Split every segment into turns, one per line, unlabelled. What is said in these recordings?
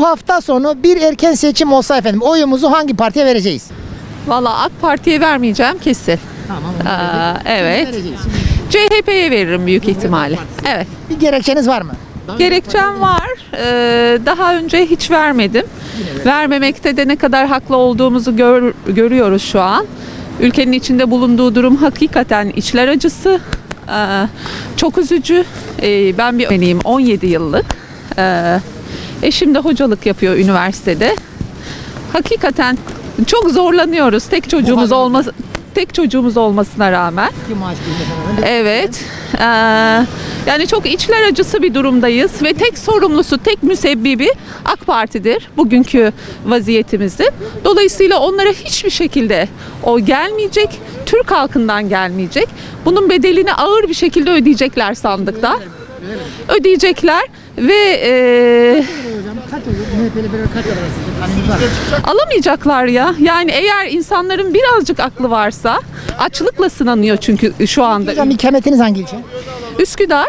Bu hafta sonu bir erken seçim olsa efendim oyumuzu hangi partiye vereceğiz?
Valla AK Parti'ye vermeyeceğim kesin.
Tamam.
Aa, evet. CHP'ye veririm büyük ihtimalle. Evet.
Bir gerekçeniz var mı?
Gerekçem var. Ee, daha önce hiç vermedim. Vermemekte de ne kadar haklı olduğumuzu gör- görüyoruz şu an. Ülkenin içinde bulunduğu durum hakikaten içler acısı. Ee, çok üzücü. Ee, ben bir öğrenciyim 17 yıllık. Ee, eşim de hocalık yapıyor üniversitede. Hakikaten çok zorlanıyoruz. Tek çocuğumuz olması tek çocuğumuz olmasına rağmen. Evet. Ee, yani çok içler acısı bir durumdayız ve tek sorumlusu, tek müsebbibi AK Parti'dir bugünkü vaziyetimizin. Dolayısıyla onlara hiçbir şekilde o gelmeyecek, Türk halkından gelmeyecek. Bunun bedelini ağır bir şekilde ödeyecekler sandıkta. Ödeyecekler ve e, alamayacaklar ya. Yani eğer insanların birazcık aklı varsa açlıkla sınanıyor çünkü şu anda
Hocam ikametiniz hangi ilçe?
Üsküdar.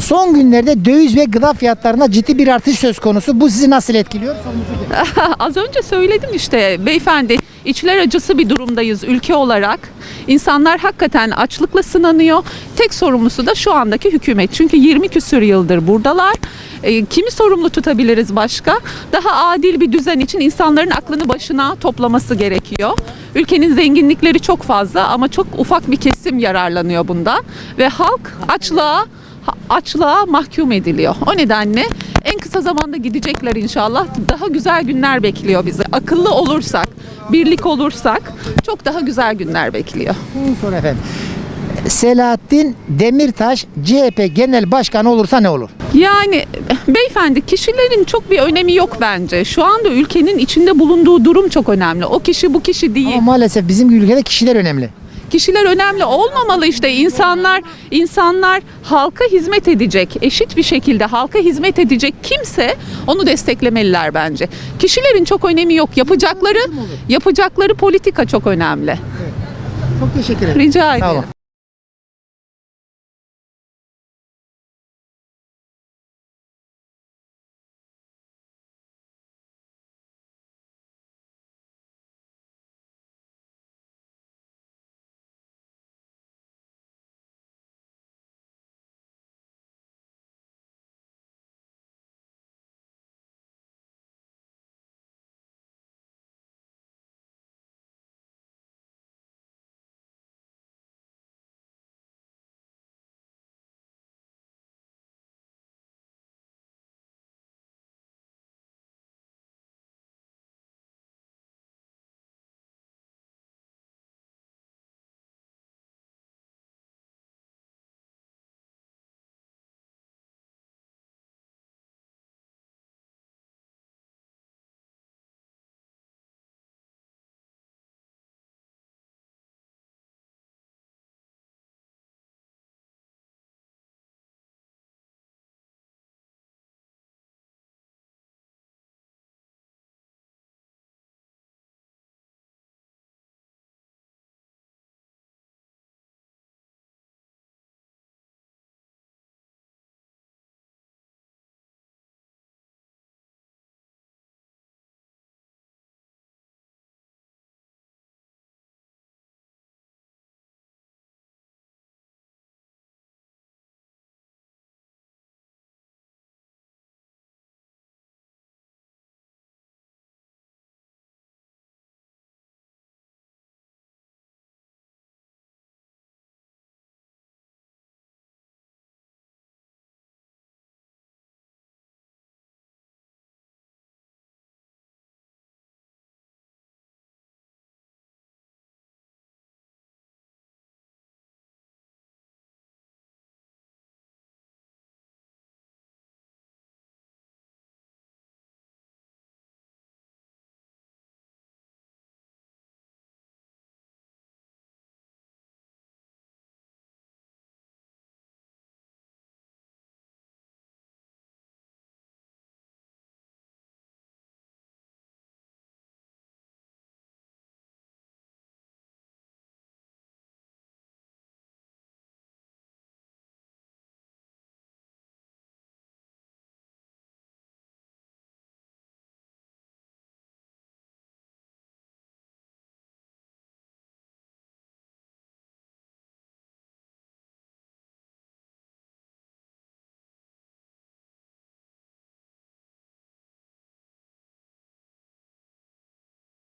Son günlerde döviz ve gıda fiyatlarında ciddi bir artış söz konusu. Bu sizi nasıl etkiliyor?
Az önce söyledim işte beyefendi içler acısı bir durumdayız ülke olarak. İnsanlar hakikaten açlıkla sınanıyor. Tek sorumlusu da şu andaki hükümet. Çünkü 20 küsür yıldır buradalar. E, kimi sorumlu tutabiliriz başka? Daha adil bir düzen için insanların aklını başına toplaması gerekiyor. Ülkenin zenginlikleri çok fazla ama çok ufak bir kesim yararlanıyor bundan ve halk açlığa açlığa mahkum ediliyor. O nedenle en kısa zamanda gidecekler inşallah. Daha güzel günler bekliyor bizi. Akıllı olursak, birlik olursak çok daha güzel günler bekliyor.
Son soru efendim. Selahattin Demirtaş CHP Genel Başkanı olursa ne olur?
Yani beyefendi kişilerin çok bir önemi yok bence. Şu anda ülkenin içinde bulunduğu durum çok önemli. O kişi bu kişi değil.
Ama maalesef bizim ülkede kişiler önemli.
Kişiler önemli olmamalı işte insanlar insanlar halka hizmet edecek eşit bir şekilde halka hizmet edecek kimse onu desteklemeliler bence. Kişilerin çok önemi yok. Yapacakları yapacakları politika çok önemli.
Çok teşekkür ederim.
Rica ederim.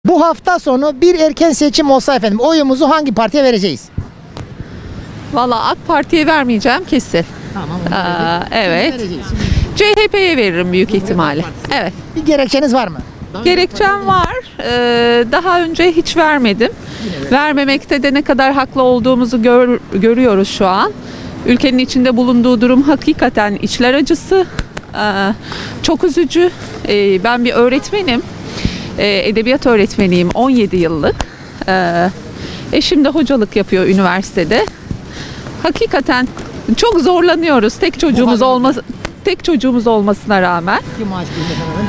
Bu hafta sonu bir erken seçim olsa efendim oyumuzu hangi partiye vereceğiz?
Valla AK Parti'ye vermeyeceğim kesin.
Tamam.
Aa, evet. CHP'ye veririm büyük ihtimalle. Evet.
Bir gerekçeniz var mı?
Gerekçem var. Ee, daha önce hiç vermedim. Vermemekte de ne kadar haklı olduğumuzu gör- görüyoruz şu an. Ülkenin içinde bulunduğu durum hakikaten içler acısı. Ee, çok üzücü. Ee, ben bir öğretmenim. Ee, edebiyat öğretmeniyim 17 yıllık. Ee, eşim de hocalık yapıyor üniversitede. Hakikaten çok zorlanıyoruz tek çocuğumuz olması tek çocuğumuz olmasına rağmen.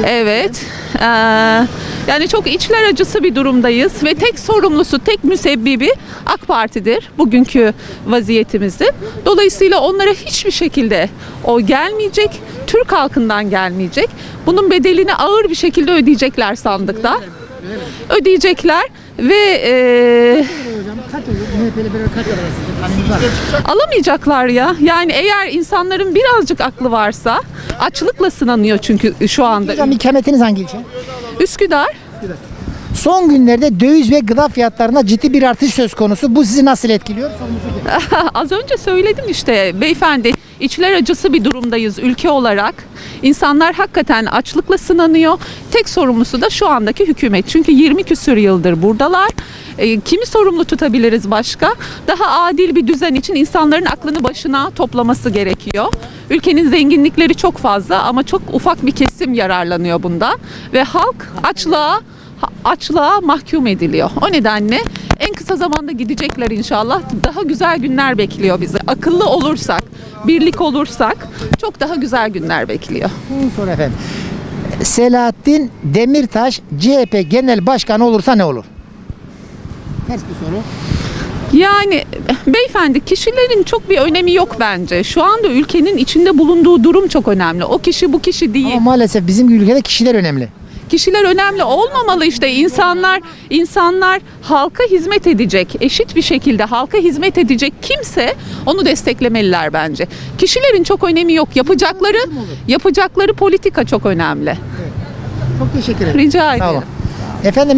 Evet. Ee, yani çok içler acısı bir durumdayız ve tek sorumlusu, tek müsebbibi AK Parti'dir bugünkü vaziyetimizde. Dolayısıyla onlara hiçbir şekilde o gelmeyecek, Türk halkından gelmeyecek. Bunun bedelini ağır bir şekilde ödeyecekler sandıkta. Ödeyecekler ve e, alamayacaklar ya. Yani eğer insanların birazcık aklı varsa açlıkla sınanıyor çünkü şu anda.
Hocam ikametiniz hangi ilçe?
Üsküdar
Son günlerde döviz ve gıda fiyatlarında ciddi bir artış söz konusu. Bu sizi nasıl etkiliyor? Sorumuzu
az önce söyledim işte beyefendi içler acısı bir durumdayız ülke olarak. İnsanlar hakikaten açlıkla sınanıyor. Tek sorumlusu da şu andaki hükümet. Çünkü 20 küsür yıldır buradalar. E, kimi sorumlu tutabiliriz başka? Daha adil bir düzen için insanların aklını başına toplaması gerekiyor. Ülkenin zenginlikleri çok fazla ama çok ufak bir kesim yararlanıyor bundan ve halk açlığa açlığa mahkum ediliyor. O nedenle en kısa zamanda gidecekler inşallah. Daha güzel günler bekliyor bizi. Akıllı olursak, birlik olursak çok daha güzel günler bekliyor.
Son efendim. Selahattin Demirtaş CHP Genel Başkanı olursa ne olur? Ters bir soru.
Yani beyefendi kişilerin çok bir önemi yok bence. Şu anda ülkenin içinde bulunduğu durum çok önemli. O kişi bu kişi değil.
Ama maalesef bizim ülkede kişiler önemli.
Kişiler önemli olmamalı işte insanlar insanlar halka hizmet edecek eşit bir şekilde halka hizmet edecek kimse onu desteklemeliler bence. Kişilerin çok önemi yok. Yapacakları yapacakları politika çok önemli.
Çok teşekkür ederim.
Rica
Sağ
ederim.
olun. Efendim